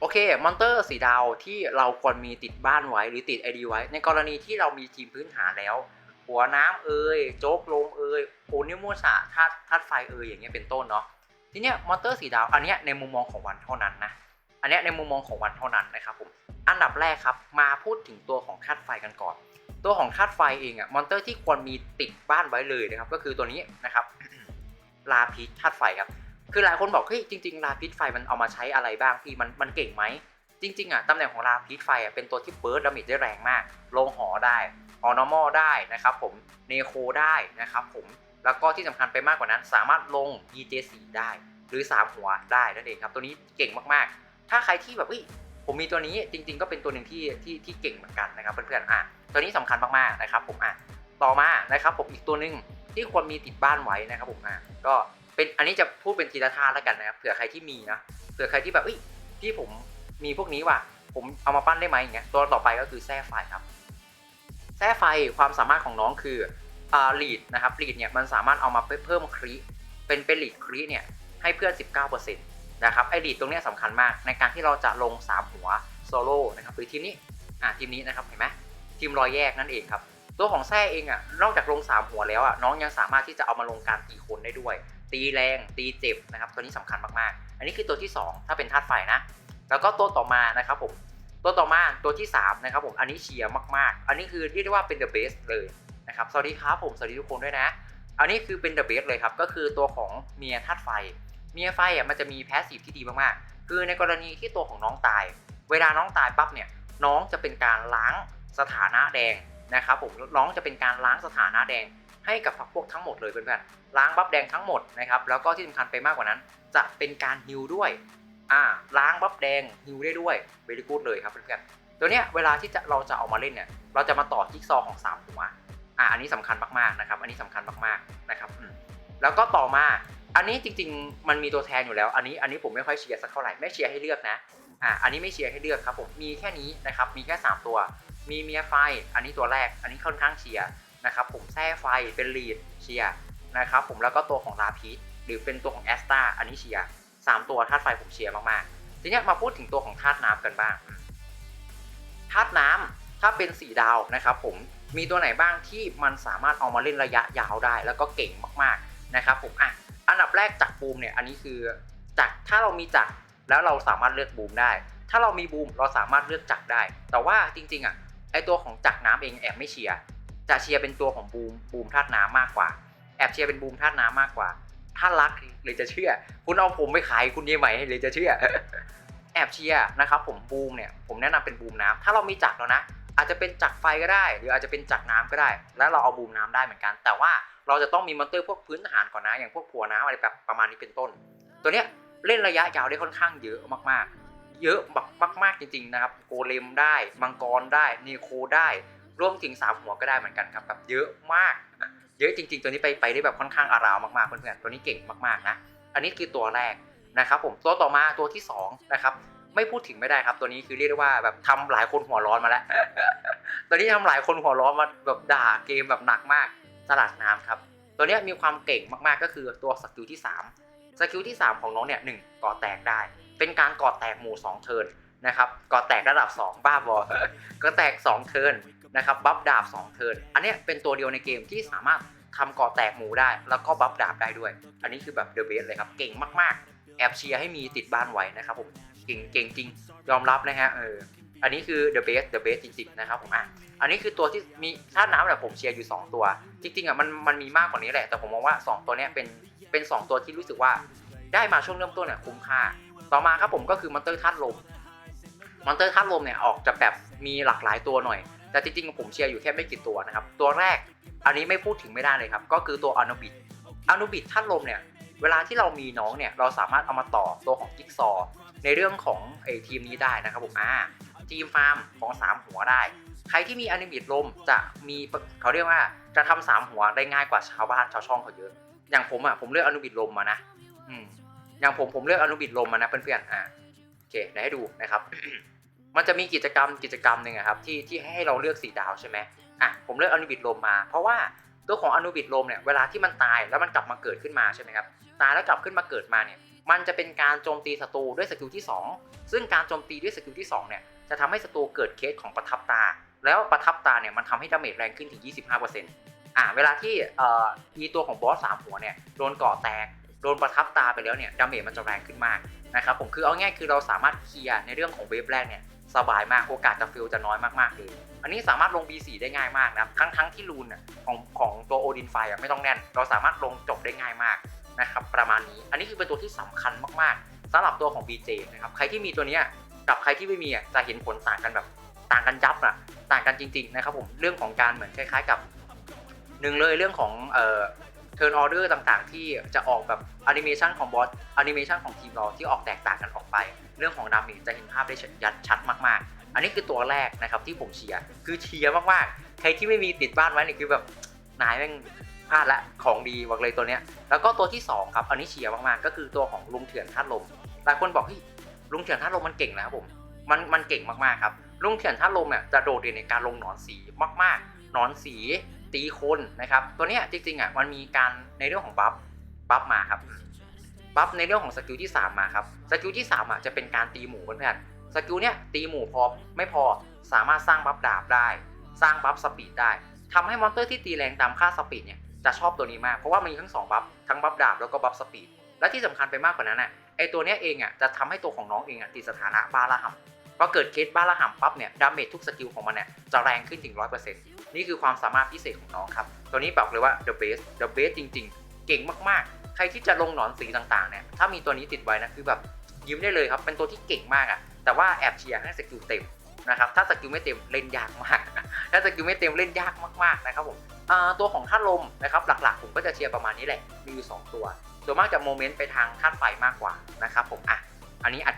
โอเค มอนเตอร์สีดาวที่เราควรมีติดบ้านไว้หรือติด ID ไว้ ในกรณีที่เรามีทีมพื้นฐานแล้ว หัวน้ำเอ่ยโจ๊กลมเอ่ยโอนิโมสะธาตุธาตุไฟเอ่ยอย่างเงี้ยเป็นต้นเนาะทีเนี้ยมอนเตอร์สีดาวอันเนี้ยในมุมมองของวันเท่านั้นนะอันเนี้ยในมุมมองของวันเท่านั้นนะครับผมอันดับแรกครับมาพูดถึงตัวของธาตุไฟกันก่อน ตัวของธาตุไฟเองอะมอนเตอร์ที่ควรมีติดบ้านไว้เลยนะครับก็คือตัวนี้นะครับลาพิษธาตุไฟครับ คือหลายคนบอกเฮ้ยจริงๆลาพิษไฟมันเอามาใช้อะไรบ้างพี่มันมันเก่งไหมจริงๆอะตำแหน่งของลาพิษไฟอะเป็นตัวที่เบิร์ดดามิดได้แรงมากลงหอได้ออนอมอได้นะครับผมเนโคได้นะครับผมแล้วก็ที่สำคัญไปมากกว่านั้น สามารถลง EJ4 ได้ หรือ 3 หัวได้นั่นเองครับ ตัวนี้เก่งมากๆ ถ้าใครที่แบบเฮ้ยผมมีตัวนี้จริง ๆ ก็เป็นตัวหนึ่งที่ที่ที่เก่งเหมือนกันนะครับเพื่อนๆอะตัวนี้สำคัญมากๆนะครับผมอะต่อมานะครับผมอีกตัวหนึ่งที่ควรมีติดบ้านไว้นะครับผมอะก็ เป็นอันนี้จะพูดเป็นทีละท่าแล้วกันนะครับเผื่อใครที่มีนะเผื่อใครที่แบบเอ้ยพี่ผมมีพวกนี้ว่ะผมเอามาปั้นได้ไหมอย่างเงี้ยตัวต่อไปก็คือแส้ไฟครับแส้ไฟความสามารถของน้องคืออ่าลีดนะครับลีดเนี่ยมันสามารถเอามาเพิ่มครีเป็นเป็นลีดครีเนี่ยให้เพื่อน 19%นะครับไอลีดตรงเนี้ยสำคัญมากในการที่เราจะลง 3 หัวโซโล่นะครับหรือทีมนี้อ่าทีมนี้นะครับเห็นไหมทีมรอยแยกนั่นเองครับตัวของแส้เองอะนอกจากลง 3 หัวแล้วอะน้องยังสามารถที่จะเอามาลงการตีคนได้ด้วย ตีแรงตีเจ็บนะครับตัวนี้สำคัญมากๆ อันนี้คือตัวที่ 2 ถ้าเป็นธาตุไฟนะ แล้วก็ตัวต่อมานะครับผมตัวต่อมาตัวที่3นะครับผมอันนี้เชียร์มากๆ อันนี้คือเรียกได้ว่าเป็น the best เลยนะครับสวัสดีครับผมสวัสดีทุกคนด้วยนะ อันนี้คือเป็น the best เลยครับก็คือตัวของเมียธาตุไฟ เมียไฟอะมันจะมีแพสซีฟที่ดีมากๆ คือในกรณีที่ตัวของน้องตาย เวลาน้องตายปั๊บเนี่ยน้องจะเป็นการล้างสถานะแดงนะครับผมน้องจะเป็นการล้างสถานะแดง ให้กับพวกทั้งหมดเลยเพื่อนๆล้างบัฟแดงทั้งหมดนะครับแล้วก็ที่สำคัญไปมากกว่านั้น จะเป็นการฮิวด้วยอ่าล้างบัฟแดงฮิวได้ด้วยเวลีกูดเลยครับเพื่อนๆตัวเนี้ยเวลาที่จะเราจะเอามาเล่นเนี่ยเราจะมาต่อจิ๊กซอของ3หัวอ่าอันนี้สำคัญมากๆนะครับอันนี้สำคัญมากๆนะครับแล้วก็ต่อมาอันนี้จริงๆ มันมีตัวแทนอยู่แล้ว อันนี้อันนี้ผมไม่ค่อยเชียร์สักเท่าไหร่ไม่เชียร์ให้เลือกนะอ่าอันนี้ไม่เชียร์ให้เลือกครับผมมีแค่นี้นะครับมีแค่ 3 ตัว มีเมียไฟ อันนี้ตัวแรก อันนี้ค่อนข้างเชียร์ นะครับผมแท้ไฟเป็นลีดเชียนะครับผมแล้วก็ตัวของลาพีสหรือเป็นตัวของแอสตาอันนี้เชียสามตัวธาตุไฟผมเชียร์มากๆ ทีนี้มาพูดถึงตัวของธาตุน้ำกันบ้างธาตุน้ำถ้าเป็นสีดาวนะครับผมมีตัวไหนบ้างที่มันสามารถเอามาเล่นระยะยาวได้ แล้วก็เก่งมากๆนะครับผมอะอันดับแรกจากบูมเนี่ยอันนี้คือจากถ้าเรามีจักรแล้วเราสามารถเลือกบูมได้ ถ้าเรามีบูมเราสามารถเลือกจักรได้ แต่ว่าจริงๆอะไอตัวของจักรน้ำเองแอบไม่เชียร์ จะเชียร์เป็นตัวของบูมบูมธาตุน้ำมากกว่า แอบเชียร์เป็นบูมธาตุน้ำมากกว่า ถ้ารักหรือจะเชื่อ คุณเอาผมไปขายคุณยี่ไหมหรือจะเชื่อ แอบเชียร์นะครับผมบูมเนี่ยผมแนะนำเป็นบูมน้ำถ้าเรามีจักรแล้วนะ อาจจะเป็นจักรไฟก็ได้ หรืออาจจะเป็นจักรน้ำก็ได้ แล้วเราเอาบูมน้ำได้เหมือนกัน แต่ว่าเราจะต้องมีมอนเตอร์พวกพื้นฐานก่อนนะ อย่างพวกผัวน้ำอะไรแบบประมาณนี้เป็นต้น ตัวเนี้ยเล่นระยะยาวได้ค่อนข้างเยอะมากๆ เยอะแบบมากๆจริงๆนะครับ โกเลมได้ มังกรได้นีโคได้ รวมถึงสามหัวก็ได้เหมือนกันครับแบบเยอะมาก เยอะจริง ๆ ตัวนี้ไปไปได้แบบค่อนข้างอาราวมากๆเพื่อนๆตัวนี้เก่งมากๆนะอันนี้คือตัวแรกนะครับผมตัวต่อมาตัวที่สองนะครับไม่พูดถึงไม่ได้ครับ ตัวนี้คือเรียกได้ว่าแบบทำหลายคนหัวร้อนมาแล้ว ตัวนี้ทำหลายคนหัวร้อนมาแบบด่าเกมแบบหนักมากสลัดน้ำครับ ตัวเนี้ยมีความเก่งมากๆก็คือตัวสกิลที่3สกิลที่ 3 ของน้องเนี่ยหนึ่งก่อแตกได้ เป็นการก่อแตกหมู่2เทิร์นนะครับก่อแตกระดับ 2 บ้าบอก็แตก 2 เทิร์น นะครับบัฟดาบ2เทิร์นอันเนี้ยเป็นตัวเดียวในเกมที่สามารถทำก่อแตกหมูได้ แล้วก็บัฟดาบได้ด้วย อันนี้คือแบบเดอะเบสเลยครับเก่งมากๆ แอบเชียร์ให้มีติดบ้านไว้นะครับผมเก่งเก่งจริงยอมรับนะฮะเอออันนี้คือ the best the best จริงๆนะครับผมอะอันนี้คือตัวที่มีธาน้ำแหละผมเชียร์อยู่ 2 ตัว จริงๆอะมันมันมีมากกว่านี้แหละ แต่ผมมองว่า 2 ตัวเนี้ยเป็นเป็น 2 ตัวที่รู้สึกว่าได้มาช่วงเริ่มต้นเนี่ยคุ้มค่า ต่อมาครับผมก็คือมอนเตอร์ธาตุลมมอนเตอร์ธาตุลมเนี่ยออกจะแบบมีหลากหลายตัวหน่อย แต่จริงๆผมเชียร์อยู่แค่ไม่กี่ตัวนะครับ ตัวแรกอันนี้ไม่พูดถึงไม่ได้เลยครับ ก็คือตัวอนุบิดอนุบิดธาตุลมเนี่ยเวลาที่เรามีน้องเนี่ยเราสามารถเอามาต่อตัวของจิ๊กซอว์ในเรื่องของไอทีมนี้ได้นะครับผมอ่าทีมฟาร์มของ 3 หัวได้ ใครที่มีอนิบิดลมจะมีเขาเรียกว่าจะทำสามหัวได้ง่ายกว่าชาวบ้านชาวช่องเขาเยอะ อย่างผมอะผมเลือกอนุบิดลมมานะอืมอย่างผมผมเลือกอนุบิดลมมานะเพื่อนๆอ่าโอเคเดี๋ยวให้ดูนะครับ มันจะมีกิจกรรมกิจกรรมหนึ่งครับที่ที่ให้เราเลือกสีดาวใช่ไหมอะผมเลือกอนุบิดลมมา เพราะว่าตัวของอนุบิดลมเนี่ยเวลาที่มันตายแล้วมันกลับมาเกิดขึ้นมาใช่ไหมครับตายแล้วกลับขึ้นมาเกิดมาเนี่ยมันจะเป็นการโจมตีศัตรูด้วยสกิลที่ 2 ซึ่งการโจมตีด้วยสกิลที่2เนี่ยจะทำให้ศัตรูเกิดเคสของประทับตา แล้วประทับตาเนี่ยมันทำให้ดาเมจแรงขึ้นถึง 25%อ่าเวลาที่เอ่ออีตัวของบอสสามหัวเนี่ยโดนกาะแตกโดนประทับตาไปแล้วเนี่ยดาเมจมันจะแรงขึ้นมากนะครับผมคือเอาง่ายคือเราสามารถเคลียร์ในเรื่องของเวฟแรกเนี่ย สบายมากโอกาสจะฟิลจะน้อยมากๆเลยอันนี้สามารถลง B4 ได้ง่ายมากนะครับทั้งทั้งที่รูนน่ะของของตัวโอดินไฟอะไม่ต้องแน่น เราสามารถลงจบได้ง่ายมากนะครับประมาณนี้อันนี้คือเป็นตัวที่สำคัญมากๆสำหรับตัวของ BJ นะครับใครที่มีตัวเนี้ยกับใครที่ไม่มีอะจะเห็นผลต่างกันแบบต่างกันยับอะต่างกันจริง ๆ นะครับผมเรื่องของการเหมือนคล้าย ๆ กับหนึ่งเลยเรื่องของ เอ่อเทิร์นออเดอร์ต่างๆ ที่จะออกแบบแอนิเมชันของบอสแอนิเมชันของทีมเราที่ออกแตกต่างกันออกไป เรื่องของดาเมจจะเห็นภาพได้ชัดชัดมากๆ อันนี้คือตัวแรกนะครับที่ผมเชียร์คือเชียร์มากๆ ใครที่ไม่มีติดบ้านไว้เนี่ยคือแบบนายแม่งพลาดละของดีบอกเลยตัวเนี้ยแล้วก็ตัวที่สองครับ อันนี้เชียร์มากๆ ก็คือตัวของลุงเถื่อนธาลมหลายคนบอกเฮ้ยลุงเถื่อนธาลมมันเก่งนะครับผมมันมันเก่งมากๆครับลุงเถื่อนธาลมเนี่ยจะโดดเด่นในการลงหนอนสีมากๆหนอนสี ตีคนนะครับ ตัวเนี้ยจริงๆอะมันมีการในเรื่องของบัฟบัฟมาครับบัฟในเรื่องของสกิลที่ 3 มาครับสกิลที่3อะจะเป็นการตีหมูเพื่อนๆสกิลเนี้ยตีหมูพอไม่พอสามารถสร้างบัฟดาบได้ สร้างบัฟสปีดได้ทำให้มอนเตอร์ที่ตีแรงตามค่าสปีดเนี่ยจะชอบตัวนี้มากเพราะว่ามันมีทั้งสองบัฟทั้งบัฟดาบแล้วก็บัฟสปีดและที่สำคัญไปมากกว่านั้นอะไอตัวเนี้ยเองอะจะทำให้ตัวของน้องเองอะติดสถานะบ้าระห่ำ พอเกิดเคสบ้าระห่ำปั๊บเนี่ยดาเมจทุกสกิลของมันเนี่ยจะแรงขึ้นถึง 100%นี่คือความสามารถพิเศษของน้องครับ ตัวนี้บอกเลยว่า the best the best จริง ๆ เก่งมากๆ ใครที่จะลงหนอนสีต่างๆเนี่ยถ้ามีตัวนี้ติดไว้นะคือแบบยิ้มได้เลยครับ เป็นตัวที่เก่งมากอะ่ะแต่ว่าแอบเชียร์ให้สกิลเต็มนะครับถ้าสกิลไม่เต็มเล่นยากมากถ้าสกิลไม่เต็มเล่นยากมากๆนะครับผมตัวของธาลมนะครับหลักๆ ผมก็จะเชียร์ประมาณนี้แหละมีอยู่2ตัวส่วนมากจะโมเมนต์ไปทางธาไฟมากกว่านะครับผมอะอันนี้อธิ